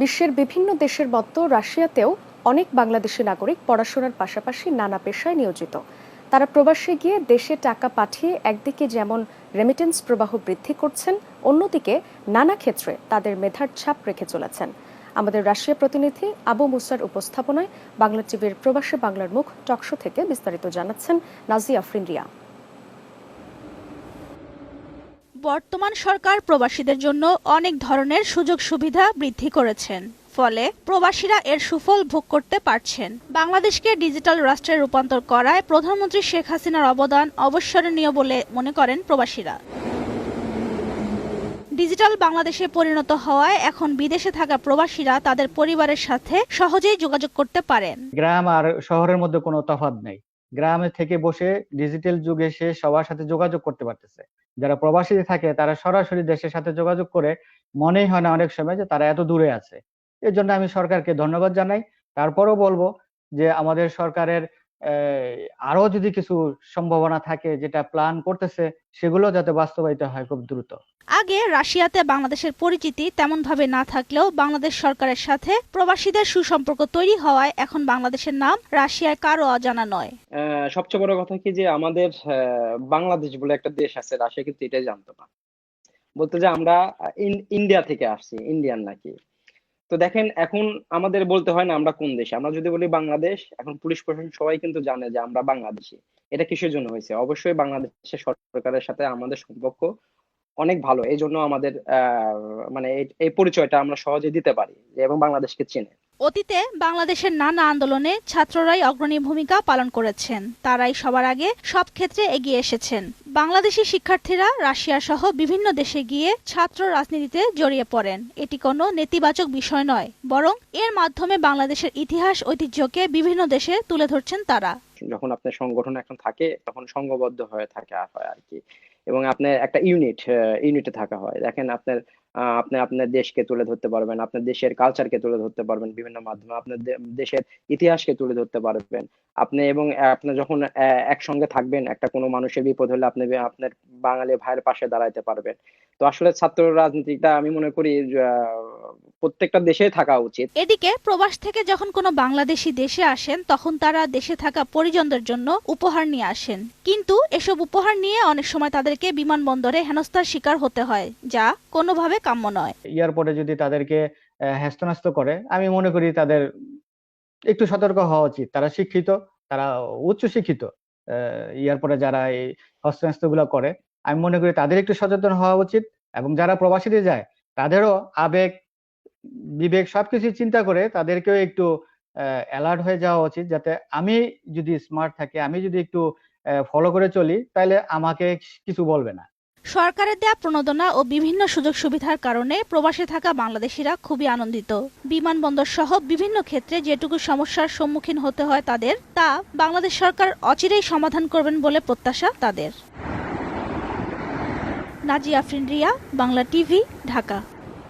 বিশ্বের বিভিন্ন দেশের মতো রাশিয়াতেও অনেক বাংলাদেশি নাগরিক পড়াশোনার পাশাপাশি নানা পেশায় নিয়োজিত। তারা প্রবাসে গিয়ে দেশে টাকা পাঠিয়ে একদিকে যেমন রেমিটেন্স প্রবাহ বৃদ্ধি করছেন, অন্যদিকে নানা ক্ষেত্রে তাদের মেধার ছাপ রেখে চলেছেন। আমাদের রাশিয়া প্রতিনিধি আবু মুসার উপস্থাপনায় বাংলা টিভির প্রবাসী বাংলার মুখ টকশো থেকে বিস্তারিত জানাচ্ছেন নাজি আফরিন রিয়া। বর্তমান সরকার প্রবাসীদের জন্য অনেক ধরনের সুযোগ সুবিধা বৃদ্ধি করেছেন। ফলে প্রবাসীরা এর সুফল ভোগ করতে পারছেন। বাংলাদেশকে ডিজিটাল রাষ্ট্রে রূপান্তর করায় প্রধানমন্ত্রী শেখ হাসিনার অবদান অবস্মরণীয় বলে মনে করেন প্রবাসীরা। ডিজিটাল বাংলাদেশে পরিণত হওয়ায় এখন বিদেশে থাকা প্রবাসীরা তাদের পরিবারের সাথে সহজেই যোগাযোগ করতে পারেন। গ্রাম আর শহরের মধ্যে কোনো তফাৎ নেই। গ্রামে থেকে বসে ডিজিটাল যুগে সে সবার সাথে যোগাযোগ করতে পারতেছে। যারা প্রবাসী থাকে, তারা সরাসরি দেশের সাথে যোগাযোগ করে মনেই হয় না অনেক সময় যে তারা এত দূরে আছে। এর জন্য আমি সরকারকে ধন্যবাদ জানাই। তারপরও বলব যে আমাদের সরকারের আরও যদি কিছু সম্ভাবনা থাকে যেটা প্ল্যান করতেছে সেগুলো যাতে বাস্তবায়িত হয় খুব দ্রুত। আগে রাশিয়াতে বাংলাদেশের পরিচিতি তেমনভাবে না থাকলেও বাংলাদেশ সরকারের সাথে প্রবাসীদের সুসম্পর্ক তৈরি হওয়ায় এখন বাংলাদেশের নাম রাশিয়ায় কারও অজানা নয়। আহ, সবচেয়ে বড় কথা কি যে আমাদের আহ, বাংলাদেশ বলে একটা দেশ আছে রাশিয়া কিন্তু এটাই জানতো না। বলতে যে আমরা ইন্ডিয়া থেকে আসছি ইন্ডিয়ান নাকি। তো দেখেন, এখন আমাদের বলতে হয় না আমরা কোন দেশে। আমরা যদি বলি বাংলাদেশ, এখন পুলিশ প্রশাসন সবাই কিন্তু জানে যে আমরা বাংলাদেশি। এটা কিসের জন্য হয়েছে? অবশ্যই বাংলাদেশের সরকারের সাথে আমাদের সম্পর্ক অনেক ভালো। এই জন্য আমাদের মানে এই- পরিচয়টা আমরা সহজে দিতে পারি এবং বাংলাদেশকে চেনে। অতীতে বাংলাদেশের নানা আন্দোলনে ছাত্ররাই অগ্রণী ভূমিকা পালন করেছেন। তারাই সবার আগে সব ক্ষেত্রে এগিয়ে এসেছেন। বাংলাদেশি শিক্ষার্থীরা রাশিয়া সহ বিভিন্ন দেশে গিয়ে ছাত্র রাজনীতিতে জড়িয়ে পড়েন। এটি কোনো নেতিবাচক বিষয় নয়, বরং এর মাধ্যমে বাংলাদেশের ইতিহাস, ঐতিহ্যকে বিভিন্ন দেশে তুলে ধরছেন তারা। যখন আপনার সংগঠন এখন থাকে, তখন সংঘবদ্ধ হয়ে থাকে হয় আর কি। এবং আপনার একটা ইউনিট ইউনিটে থাকা হয়। দেখেন আপনার আপনি আপনার দেশকে তুলে ধরতে পারবেন, আপনার দেশের কালচারকে তুলে ধরতে পারবেন বিভিন্ন মাধ্যমে, আপনার দেশের ইতিহাসকে তুলে ধরতে পারবেন। আপনি এবং আপনি যখন একসঙ্গে থাকবেন, একটা কোনো মানুষের বিপদ হলে আপনি বে- আপনার বাঙালি ভাইয়ের পাশে দাঁড়াইতে পারবেন। তো আসলে ছাত্র রাজনীতিটা আমি মনে করি আহ, প্রত্যেকটা দেশে থাকা উচিত। এদিকে প্রবাস থেকে যখন কোনো বাংলাদেশি দেশে আসেন তখন তারা দেশে থাকা পরিজনদের জন্য উপহার নিয়ে আসেন। কিন্তু এসব উপহার নিয়ে অনেক সময় তাদেরকে বিমানবন্দরে হেনস্থার শিকার হতে হয় যা কোনোভাবে কাম্য নয়। এয়ারপোর্টে যদি তাদেরকে আহ, হেস্তনেস্ত করে আমি মনে করি তাদের একটু সতর্ক হওয়া উচিত। তারা শিক্ষিত তারা উচ্চ শিক্ষিত এয়ারপোর্টে যারা এই হস্তনেস্তগুলো করে, আমি মনে করি তাদের একটু সচেতন হওয়া উচিত এবং যারা প্রবাসীতে যায়, তাদেরও আবেগ, বিবেক সবকিছু চিন্তা করে তাদেরকেও একটু অ্যালার্ট হয়ে যাওয়া উচিত যাতে আমি যদি স্মার্ট থাকি, আমি যদি একটু ফলো করে চলি, তাহলে আমাকে কিছু বলবে না। সরকারের দেয়া প্রণোদনা ও বিভিন্ন সুযোগ সুবিধার কারণে প্রবাসে থাকা বাংলাদেশিরা খুবই আনন্দিত। বিমানবন্দর সহ বিভিন্ন ক্ষেত্রে যেটুকু সমস্যার সম্মুখীন হতে হয় তাদের, তা বাংলাদেশ সরকার অচিরেই সমাধান করবেন বলে প্রত্যাশা তাদের। নাজিয়া আফরিন বাংলা টিভি, ঢাকা।